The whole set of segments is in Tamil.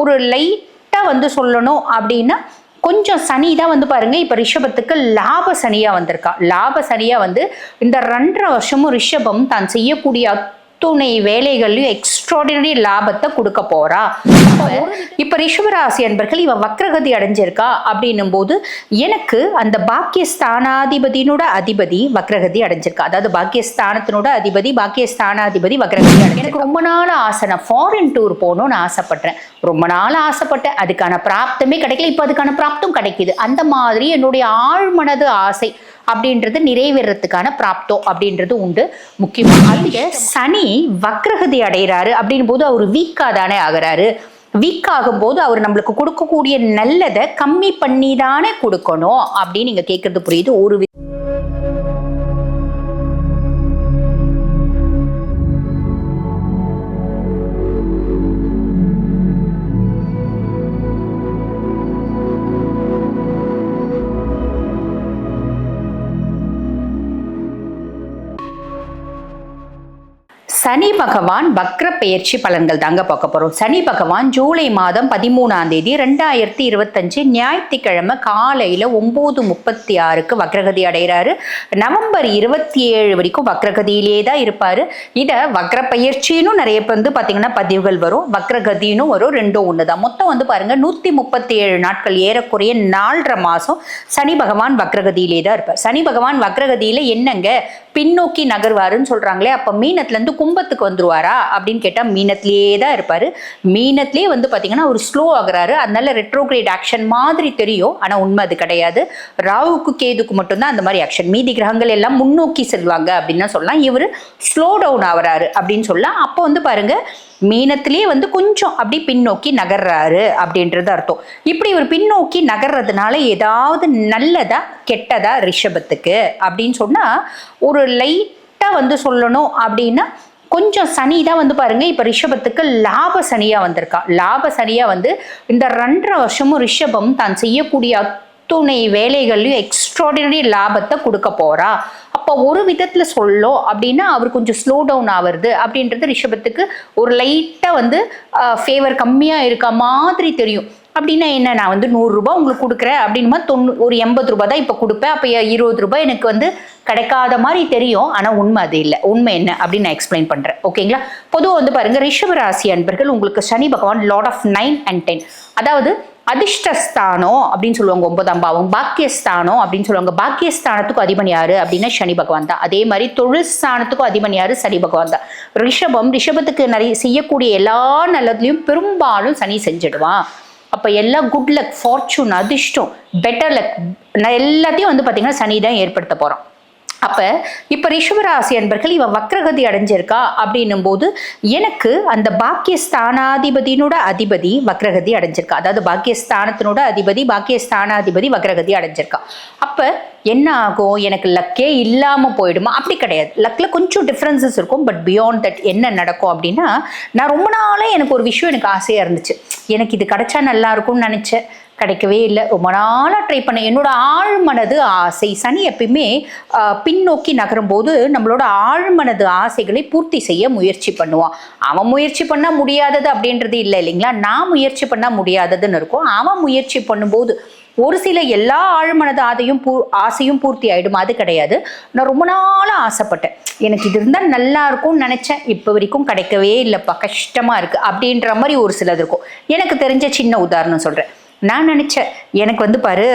ஒரு லைட்டாக வந்து சொல்லணும் அப்படின்னா கொஞ்சம் சனி தான் வந்து பாருங்க இப்போ ரிஷபத்துக்கு லாப சனியாக வந்திருக்கா. லாப சனியாக வந்து இந்த ரெண்டரை வருஷமும் ரிஷபம் தான் செய்யக்கூடிய அத்துணை வேலைகள்லையும் எக்ஸ்ட்ராடினரி லாபத்தை கொடுக்க போறா. இப்ப ரிஷபராசி அன்பர்கள் இவ வக்ரகதி அடைஞ்சிருக்கா அப்படின்னும் போது எனக்கு அந்த பாக்கியஸ்தானாதிபதியினோட அதிபதி வக்ரகதி அடைஞ்சிருக்கா. அதாவது பாக்கியஸ்தானத்தினோட அதிபதி பாக்கியஸ்தானாதிபதி வக்ரகதி எனக்கு ரொம்ப நாள் ஆசை. நான் ஃபாரின் டூர் போகணும்னு ஆசைப்பட்டேன். ரொம்ப நாள் ஆசைப்பட்டேன். அதுக்கான பிராப்தமே கிடைக்கல. இப்போ அதுக்கான பிராப்தம் கிடைக்குது. அந்த மாதிரி என்னுடைய ஆழ்மனது ஆசை. அப்படின்றது நிறைவேறதுக்கான பிராப்தம் அப்படின்றது உண்டு. முக்கியமாக சனி வக்ரகதி அடைகிறாரு அப்படின் போது அவர் வீக்கா தானே ஆகிறாரு. வீக் ஆகும்போது அவர் நம்மளுக்கு கொடுக்கக்கூடிய நல்லதை கம்மி பண்ணி தானே கொடுக்கணும் அப்படின்னு நீங்க கேட்கறது புரியுது. ஒரு சனி பகவான் வக்ர பெயர்ச்சி பலன்கள் தாங்க பார்க்க போறோம். சனி பகவான் ஜூலை மாதம் பதிமூணாம் தேதி ரெண்டாயிரத்தி இருபத்தஞ்சு ஞாயிற்றுக்கிழமை காலையில ஒன்பது முப்பத்தி ஆறுக்கு வக்ரகதி அடைகிறாரு. நவம்பர் இருபத்தி ஏழு வரைக்கும் வக்ரகதியிலே தான் இருப்பாரு. இதை வக்ர பயிற்சின்னு நிறைய பேர் வந்து பார்த்தீங்கன்னா பதிவுகள் வரும். வக்ரகதினும் வரும் ரெண்டும் ஒன்று தான். மொத்தம் வந்து பாருங்க நூற்றி முப்பத்தி ஏழு நாட்கள் ஏறக்குறைய நாலரை மாதம் சனி பகவான் வக்ரகதியிலே தான் இருப்பார். சனி பகவான் வக்ரகதியில என்னங்க? பின்னோக்கி நகர்வாருன்னு சொல்றாங்களே அப்போ மீனத்துலேருந்து கும்பத்துக்கு வந்துருவாரா அப்படின்னு கேட்டால் மீனத்திலேயே தான் இருப்பார். மீனத்திலே வந்து பார்த்திங்கன்னா ஒரு ஸ்லோ ஆகுறாரு. அதனால ரெட்ரோகிரேட் ஆக்ஷன் மாதிரி தெரியும். ஆனால் உண்மை அது கிடையாது. ராவுக்கு கேதுக்கு மட்டும்தான் அந்த மாதிரி ஆக்ஷன் மீதி கிரகங்கள் எல்லாம் முன்னோக்கி செல்வாங்க அப்படின்னு தான் சொல்லலாம். இவர் ஸ்லோ டவுன் ஆகுறாரு அப்படின்னு சொல்லலாம். அப்போ வந்து பாருங்க மீனத்திலேயே வந்து கொஞ்சம் அப்படி பின்னோக்கி நகர்றாரு அப்படின்றது அர்த்தம். இப்படி ஒரு பின்னோக்கி நகர்றதுனால ஏதாவது நல்லதா கெட்டதா ரிஷபத்துக்கு? அப்படின்னு சொன்னா ஒரு லைட்டா வந்து சொல்லணும் அப்படின்னா கொஞ்சம் சனி தான் வந்து பாருங்க இப்போ ரிஷபத்துக்கு லாப சனியா வந்திருக்கா. லாப சனியா வந்து இந்த ரெண்டரை வருஷமும் ரிஷபம் தான் செய்யக்கூடிய அத்துணை வேலைகள்லையும் எக்ஸ்ட்ராடினரி லாபத்தை கொடுக்க போறா. அப்போ ஒரு விதத்தில் சொல்லும் அப்படின்னா அவர் கொஞ்சம் ஸ்லோ டவுன் ஆவறது அப்படின்றது ரிஷபத்துக்கு ஒரு லைட்டாக வந்து ஃபேவர் கம்மியாக இருக்க மாதிரி தெரியும். அப்படின்னா என்ன? நான் வந்து நூறுரூபா உங்களுக்கு கொடுக்குறேன் அப்படின்னுமா? தொண்ணூ ஒரு எண்பது ரூபாய் தான் இப்போ கொடுப்பேன். அப்போ இருபது ரூபாய் எனக்கு வந்து கிடைக்காத மாதிரி தெரியும். ஆனால் உண்மை அது இல்லை. உண்மை என்ன? அப்படின்னு நான் எக்ஸ்பிளைன் பண்ணுறேன் ஓகேங்களா பொதுவாக வந்து பாருங்கள் ரிஷப ராசி அன்பர்கள் உங்களுக்கு Shani Bhagavan lord of nine and ten அதாவது அதிர்ஷ்டஸ்தானம் அப்படின்னு சொல்லுவாங்க ஒன்பதாம் பாவம். பாக்கியஸ்தானம் அப்படின்னு சொல்லுவாங்க. பாக்கியஸ்தானத்துக்கும் அதிபன் யாரு? அப்படின்னா சனி பகவான் தான். அதே மாதிரி தொழில் ஸ்தானத்துக்கும் அதிபன் யாரு? சனி பகவான் தான். ரிஷபம் ரிஷபத்துக்கு நிறைய செய்யக்கூடிய எல்லா நல்லதுலையும் பெரும்பாலும் சனி செஞ்சிடுவான். அப்போ எல்லா குட் லக் ஃபார்ச்சூன் அதிர்ஷ்டம் பெட்டர் லக் எல்லாத்தையும் வந்து பார்த்தீங்கன்னா சனி தான் ஏற்படுத்த போகிறோம் அப்ப இப்ப ரிஷபராசி அன்பர்கள் இவ வக்ரகதி அடைஞ்சிருக்கா? அப்படின்னும் போது எனக்கு அந்த பாக்கியஸ்தானாதிபதியினோட அதிபதி வக்ரகதி அடைஞ்சிருக்கா. அதாவது பாக்கியஸ்தானத்தினோட அதிபதி பாக்கியஸ்தானாதிபதி வக்ரகதி அடைஞ்சிருக்கா. அப்ப என்ன ஆகும்? எனக்கு லக்கே இல்லாம போயிடுமா? அப்படி கிடையாது. லக்ல கொஞ்சம் டிஃப்ரென்சஸ் இருக்கும். பட் பியாண்ட் தட் என்ன நடக்கும் அப்படின்னா நான் ரொம்ப நாளே எனக்கு ஒரு விஷயம் எனக்கு ஆசையா இருந்துச்சு. எனக்கு இது கிடைச்சா நல்லா இருக்கும்னு நினைச்சேன். கிடைக்கவே இல்லை. ரொம்ப நாளாக ட்ரை பண்ணேன். என்னோட ஆழ்மனது ஆசை சனி எப்பயுமே பின்னோக்கி நகரும் போது நம்மளோட ஆழ்மனது ஆசைகளை பூர்த்தி செய்ய முயற்சி பண்ணுவான். அவன் முயற்சி பண்ணால் முடியாதது அப்படின்றது இல்லை இல்லைங்களா? நான் முயற்சி பண்ணால் முடியாததுன்னு இருக்கும். அவன் முயற்சி பண்ணும்போது ஒரு சில எல்லா ஆழ்மனது ஆதையும் பூ ஆசையும் பூர்த்தி ஆகிடும் அது கிடையாது. நான் ரொம்ப நாளாக ஆசைப்பட்டேன். எனக்கு இது இருந்தால் நல்லா இருக்கும்னு நினச்சேன். இப்போ வரைக்கும் கிடைக்கவே இல்லைப்பா. கஷ்டமாக இருக்குது அப்படின்ற மாதிரி ஒரு சிலது இருக்கும். எனக்கு தெரிஞ்ச சின்ன உதாரணம் சொல்கிறேன் நான் நினச்சேன். எனக்கு வந்து பாரு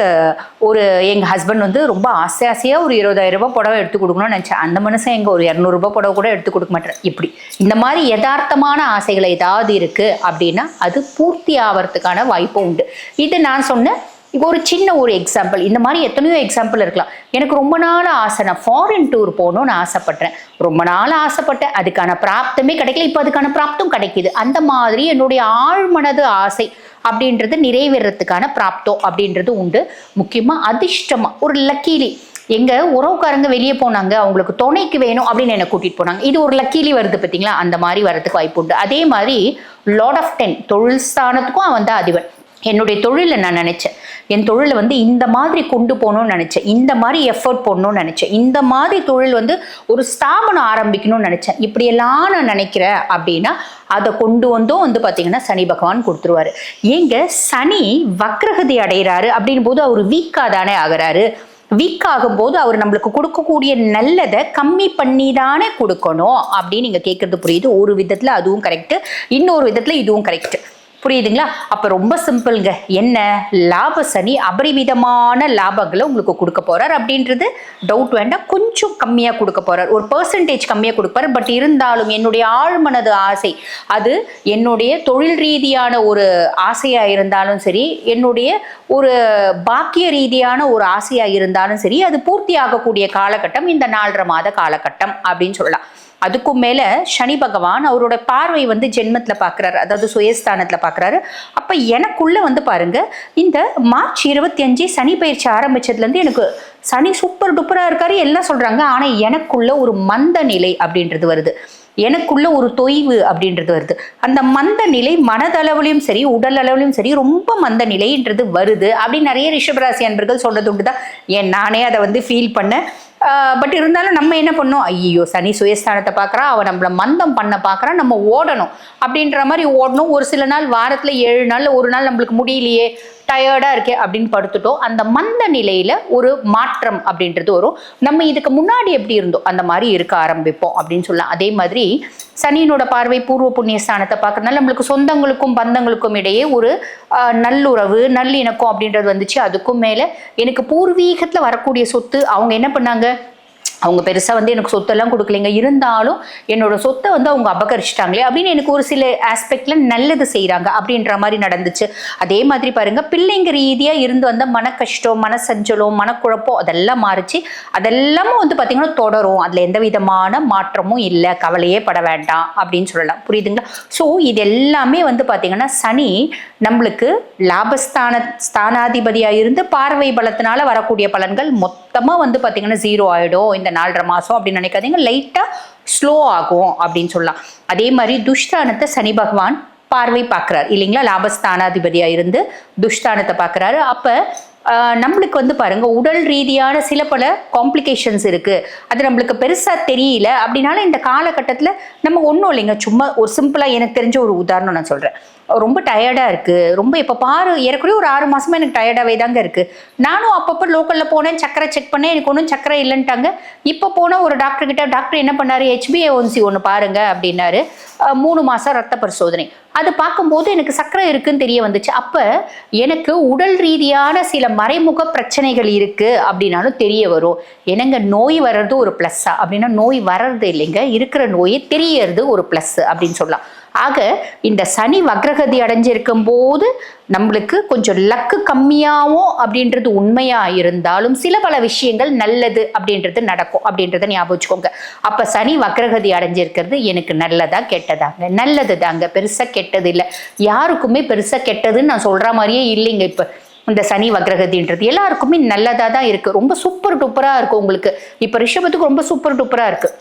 ஒரு எங்கள் ஹஸ்பண்ட் வந்து ரொம்ப ஆசை ஆசையாக ஒரு இருபதாயிரம் ரூபாய் புடவை எடுத்து கொடுக்கணும்னு நினச்சேன். அந்த மனுஷன் எங்கள் ஒரு இரநூறுபா புடவை கூட எடுத்து கொடுக்க மாட்டேன் இப்படி. இந்த மாதிரி யதார்த்தமான ஆசைகள் ஏதாவது இருக்குது அப்படின்னா அது பூர்த்தி ஆகிறதுக்கான வாய்ப்பு உண்டு. இது நான் சொன்னேன் இப்போ ஒரு சின்ன ஒரு எக்ஸாம்பிள் இந்த மாதிரி எத்தனையோ எக்ஸாம்பிள் இருக்கலாம். எனக்கு ரொம்ப நாள் ஆசை நான் ஃபாரின் டூர் போகணும்னு ஆசைப்பட்டேன். ரொம்ப நாள் ஆசைப்பட்டேன். அதுக்கான பிராப்தமே கிடைக்கல. இப்போ அதுக்கான பிராப்தம் கிடைக்கிது. அந்த மாதிரி என்னுடைய ஆழ்மனது ஆசை அப்படின்றது நிறைவேறத்துக்கான பிராப்தம் அப்படின்றது உண்டு. முக்கியமாக அதிர்ஷ்டமாக ஒரு லக்கீலி எங்க உறவுக்காரங்க வெளியே போனாங்க அவங்களுக்கு துணைக்கு வேணும் அப்படின்னு என்னை கூட்டிட்டு போனாங்க. இது ஒரு லக்கீலி வருது பார்த்தீங்களா அந்த மாதிரி வரதுக்கு வாய்ப்பு உண்டு. அதே மாதிரி லார்ட் ஆஃப் டென் தொழில் ஸ்தானத்துக்கும் அவன் தான் அதிபன். என்னுடைய தொழிலை நான் நினச்சேன். என் தொழிலை வந்து இந்த மாதிரி கொண்டு போகணும்னு நினச்சேன். இந்த மாதிரி எஃபர்ட் போடணும்னு நினச்சேன். இந்த மாதிரி தொழில் வந்து ஒரு ஸ்தாபனம் ஆரம்பிக்கணும்னு நினச்சேன். இப்படியெல்லாம் நான் நினைக்கிறேன் அப்படின்னா அதை கொண்டு வந்தும் வந்து பார்த்தீங்கன்னா சனி பகவான் கொடுத்துருவாரு. ஏங்க சனி வக்ரகதி அடைகிறாரு அப்படின் போது அவர் வீக்காக தானே ஆகிறாரு. வீக் ஆகும்போது அவர் நம்மளுக்கு கொடுக்கக்கூடிய நல்லதை கம்மி பண்ணி தானே கொடுக்கணும் அப்படின்னு நீங்கள் கேட்குறது புரியுது. ஒரு விதத்தில் அதுவும் கரெக்டு இன்னொரு விதத்தில் இதுவும் கரெக்டு புரியுதுங்களா? அப்போ ரொம்ப சிம்பிள்ங்க. என்ன? லாப சனி அபரிவிதமான லாபங்களை உங்களுக்கு கொடுக்க போறார். அப்படின்றது டவுட் வேண்டாம். கொஞ்சம் கம்மியாக கொடுக்க போறார். ஒரு பர்சன்டேஜ் கம்மியாக கொடுப்பார் பட் இருந்தாலும் என்னுடைய ஆழ்மனது ஆசை அது என்னுடைய தொழில் ரீதியான ஒரு ஆசையாக இருந்தாலும் சரி என்னுடைய ஒரு பாக்கிய ரீதியான ஒரு ஆசையாக இருந்தாலும் சரி அது பூர்த்தி ஆகக்கூடிய காலகட்டம் இந்த நாலரை மாத காலகட்டம் அப்படின்னு சொல்லலாம். அதுக்கும் மேல சனி பகவான் அவரோட பார்வை வந்து ஜென்மத்துல பாக்குறாரு. அதாவது சுயஸ்தானத்துல பாக்குறாரு. அப்ப எனக்குள்ள வந்து பாருங்க இந்த மார்ச் இருபத்தி அஞ்சு சனி பயிற்சி ஆரம்பிச்சதுல இருந்து எனக்கு சனி சூப்பர் டூப்பரா இருக்காரு எல்லாம் சொல்றாங்க. ஆனா எனக்குள்ள ஒரு மந்த நிலை அப்படின்றது வருது. எனக்குள்ள ஒரு தொய்வு அப்படின்றது வருது. அந்த மந்த நிலை மனதளவுலையும் சரி உடல் அளவுலையும் சரி ரொம்ப மந்த நிலைன்றது வருது. அப்படின்னு நிறைய ரிஷபராசி அன்பர்கள் சொன்னது உண்டு தான் ஏன் நானே அதை வந்து ஃபீல் பண்ணேன். பட் இருந்தாலும் நம்ம என்ன பண்ணோம் ஐயோ சனி சுயஸ்தானத்தை பார்க்குறா அவன் நம்மளை மந்தம் பண்ண பார்க்குறான் நம்ம ஓடணும். அப்படின்ற மாதிரி ஓடணும். ஒரு சில நாள் வாரத்தில் ஏழு நாள் ஒரு நாள் நம்மளுக்கு முடியலையே டயர்டாக இருக்கே அப்படின்னு படுத்துட்டோம். அந்த மந்த நிலையில் ஒரு மாற்றம் அப்படின்றது வரும். நம்ம இதுக்கு முன்னாடி எப்படி இருந்தோம்? அந்த மாதிரி இருக்க ஆரம்பிப்போம் அப்படின்னு சொல்லலாம். அதே மாதிரி சனியினோட பார்வை பூர்வ புண்ணிய ஸ்தானத்தை பார்க்கறதுனால நம்மளுக்கு சொந்தங்களுக்கும் பந்தங்களுக்கும் இடையே ஒரு நல்லுறவு நல்லிணக்கம் அப்படின்றது வந்துச்சு. அதுக்கும் மேலே எனக்கு பூர்வீகத்தில் வரக்கூடிய சொத்து அவங்க என்ன பண்ணாங்க? அவங்க பெருசாக வந்து எனக்கு சொத்தெல்லாம் கொடுக்கலைங்க. இருந்தாலும் என்னோட சொத்தை வந்து அவங்க அபகரிச்சிட்டாங்களே அப்படின்னு எனக்கு ஒரு சில ஆஸ்பெக்டில் நல்லது செய்கிறாங்க அப்படின்ற மாதிரி நடந்துச்சு. அதே மாதிரி பாருங்கள் பிள்ளைங்க ரீதியாக இருந்து வந்த மன கஷ்டம் மன சஞ்சலம் மனக்குழப்பம் அதெல்லாம் மாறிச்சு. அதெல்லாமும் வந்து பார்த்திங்கன்னா தொடரும். அதில் எந்த விதமான மாற்றமும் இல்லை. கவலையே பட வேண்டாம் அப்படின்னு சொல்லலாம். புரியுதுங்களா? ஸோ இது எல்லாமே வந்து பார்த்திங்கன்னா சனி நம்மளுக்கு லாபஸ்தான ஸ்தானாதிபதியாக இருந்து பார்வை பலத்தினால வரக்கூடிய பலன்கள் மொத்தமாக வந்து பார்த்திங்கன்னா ஜீரோ ஆகிடும் இந்த நாலரை மாதம் அப்படின்னு நினைக்காதீங்க. லைட்டாக ஸ்லோ ஆகும் அப்படின்னு சொல்லலாம். அதே மாதிரி துஷ்டானத்தை சனி பகவான் பார்வை பார்க்குறாரு. இல்லைங்களா? லாபஸ்தானாதிபதியாக இருந்து துஷ்டானத்தை பார்க்குறாரு. அப்போ நம்மளுக்கு வந்து பாருங்க உடல் ரீதியான சில பல காம்ப்ளிகேஷன்ஸ் இருக்கு. அது நம்மளுக்கு பெருசா தெரியல. அப்படின்னால இந்த காலகட்டத்தில் நம்ம ஒன்றும் இல்லைங்க. சும்மா ஒரு சிம்பிளாக எனக்கு தெரிஞ்ச ஒரு உதாரணம் நான் சொல்றேன். ரொம்ப டயர்டாக இருக்குது ரொம்ப இப்போ பாரு ஏறக்குறைய ஒரு ஆறு மாதமாக எனக்கு டயர்டாகவே தாங்க இருக்குது நானும் அப்பப்போ லோக்கலில் போனேன் சக்கரை செக் பண்ணேன் எனக்கு ஒன்றும் சக்கரை இல்லைன்ட்டாங்க. இப்போ போனால் ஒரு டாக்டர் கிட்ட டாக்டர் என்ன பண்ணாரு? ஹெச்பிஏஒன்சி ஒன்று பாருங்கள் அப்படின்னாரு. மூணு மாதம் ரத்த பரிசோதனை. அது பார்க்கும்போது எனக்கு சக்கரை இருக்குன்னு தெரிய வந்துச்சு. அப்போ எனக்கு உடல் ரீதியான சில மறைமுக பிரச்சனைகள் இருக்குது அப்படின்னாலும் தெரிய வரும். என்னங்க நோய் வர்றது ஒரு ப்ளஸ்ஸா அப்படின்னா நோய் வர்றது இல்லைங்க. இருக்கிற நோயை தெரியறது ஒரு ப்ளஸ் அப்படின்னு சொல்லலாம். ஆக இந்த சனி வக்ரகதி அடைஞ்சிருக்கும் போது நம்மளுக்கு கொஞ்சம் லக்கு கம்மியாகவும் அப்படின்றது உண்மையா இருந்தாலும் சில பல விஷயங்கள் நல்லது அப்படின்றது நடக்கும் அப்படின்றத ஞாபகம் வச்சுக்கோங்க. அப்ப சனி வக்ரகதி அடைஞ்சிருக்கிறது எனக்கு நல்லதா கெட்டதாங்க. நல்லது தாங்க. பெருசா கெட்டது இல்லை யாருக்குமே பெருசா கெட்டதுன்னு நான் சொல்ற மாதிரியே இல்லைங்க இப்ப. இந்த சனி வக்ரகதின்றது எல்லாருக்குமே நல்லதாக தான் இருக்குது ரொம்ப சூப்பர் டூப்பராக இருக்கும் உங்களுக்கு. இப்போ ரிஷபத்துக்கு ரொம்ப சூப்பர் டூப்பராக இருக்குது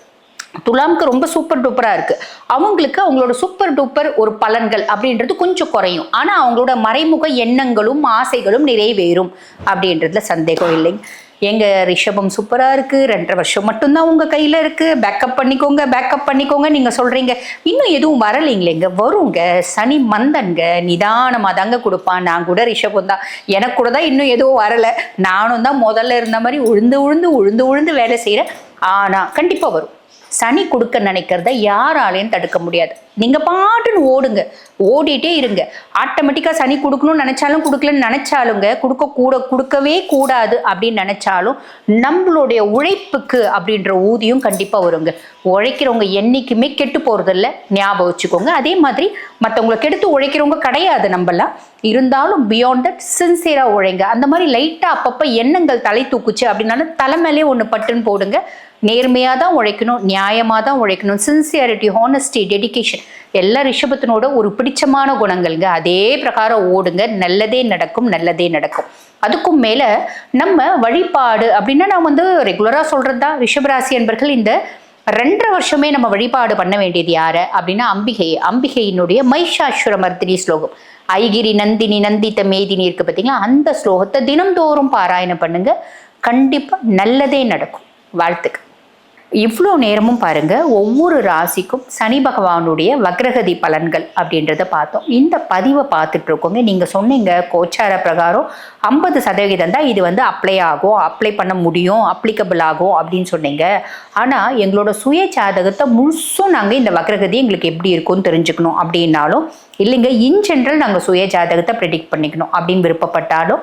துலாம்க்கு ரொம்ப சூப்பர் டூப்பராக இருக்குது அவங்களுக்கு அவங்களோட சூப்பர் டூப்பர் ஒரு பலன்கள் அப்படின்றது கொஞ்சம் குறையும். ஆனால் அவங்களோட மறைமுக எண்ணங்களும் ஆசைகளும் நிறைவேறும் அப்படின்றதுல சந்தேகம் இல்லைங்க எங்க ரிஷபம் சூப்பராக இருக்குது ரெண்டரை வருஷம் மட்டும்தான் உங்கள் கையில் இருக்குது பேக்கப் பண்ணிக்கோங்க பேக்கப் பண்ணிக்கோங்க. நீங்கள் சொல்கிறீங்க இன்னும் எதுவும் வரலைங்களேங்க. வருங்க. சனி மந்தன்க நிதானமாக தாங்க கொடுப்பான். நான் கூட ரிஷபம் தான். எனக்கு கூட தான் இன்னும் எதுவும் வரலை. நானும் தான் முதல்ல இருந்த மாதிரி உழுந்து உழுந்து உழுந்து உழுந்து வேலை செய்கிறேன் ஆனால் கண்டிப்பாக வரும். சனி கொடுக்க நினைக்கிறத யாராலையும் தடுக்க முடியாது. நீங்கள் பாட்டுன்னு ஓடுங்க. ஓடிட்டே இருங்க. ஆட்டோமேட்டிக்காக சனி கொடுக்கணும்னு நினச்சாலும் கொடுக்கலன்னு நினச்சாலுங்க கொடுக்க கூட கொடுக்கவே கூடாது அப்படின்னு நினச்சாலும் நம்மளுடைய உழைப்புக்கு அப்படின்ற ஊதியம் கண்டிப்பாக வருங்க. உழைக்கிறவங்க என்றைக்குமே கெட்டு போகிறதில்ல ஞாபகம் வச்சுக்கோங்க. அதே மாதிரி மற்றவங்களை கெடுத்து உழைக்கிறவங்க கிடையாது நம்மளாம் இருந்தாலும் பியாண்ட் தட் சின்சியராக உழைங்க. அந்த மாதிரி லைட்டாக அப்பப்போ எண்ணங்கள் தலை தூக்குச்சு அப்படின்னாலும் தலைமையிலே ஒன்று பட்டுன்னு போடுங்க. நேர்மையாக தான் உழைக்கணும் நியாயமாக தான் உழைக்கணும் சின்சியாரிட்டி ஹானஸ்டி டெடிக்கேஷன் எல்லா ரிஷபத்தினோட ஒரு பிடிச்சமான குணங்கள்ங்க. அதே பிரகாரம் ஓடுங்க. நல்லதே நடக்கும் நல்லதே நடக்கும். அதுக்கும் மேலே நம்ம வழிபாடு அப்படின்னா நான் வந்து ரெகுலராக சொல்கிறது தான் ரிஷபராசி என்பர்கள் இந்த ரெண்டரை வருஷமே நம்ம வழிபாடு பண்ண வேண்டியது யாரு அப்படின்னா அம்பிகை. அம்பிகையினுடைய மைஷாஸ்வர மர்த்தினி ஸ்லோகம். ஐகிரி நந்தினி நந்தித்த மேதினி இருக்கு பார்த்தீங்களா அந்த ஸ்லோகத்தை தினந்தோறும் பாராயணம் பண்ணுங்க. கண்டிப்பாக நல்லதே நடக்கும். வாழ்த்துக்கள். இவ்வளோ நேரமும் பாருங்க ஒவ்வொரு ராசிக்கும் சனி பகவானுடைய வக்ரகதி பலன்கள் அப்படின்றத பார்த்தோம். இந்த பதிவை பார்த்துட்டு இருக்கோங்க. நீங்கள் சொன்னீங்க கோச்சார பிரகாரம் ஐம்பது சதவிகிதம் தான் இது வந்து அப்ளை ஆகும் அப்ளை பண்ண முடியும் அப்ளிகபிள் ஆகும் அப்படின்னு சொன்னீங்க. ஆனால் எங்களோட சுய ஜாதகத்தை முழுசும் நாங்கள் இந்த வக்ரகதி எங்களுக்கு எப்படி இருக்கும்னு தெரிஞ்சுக்கணும் அப்படின்னாலும் இல்லைங்க இன் ஜென்ரல் நாங்கள் சுய ஜாதகத்தை ப்ரெடிக்ட் பண்ணிக்கணும் அப்படின்னு விருப்பப்பட்டாலும்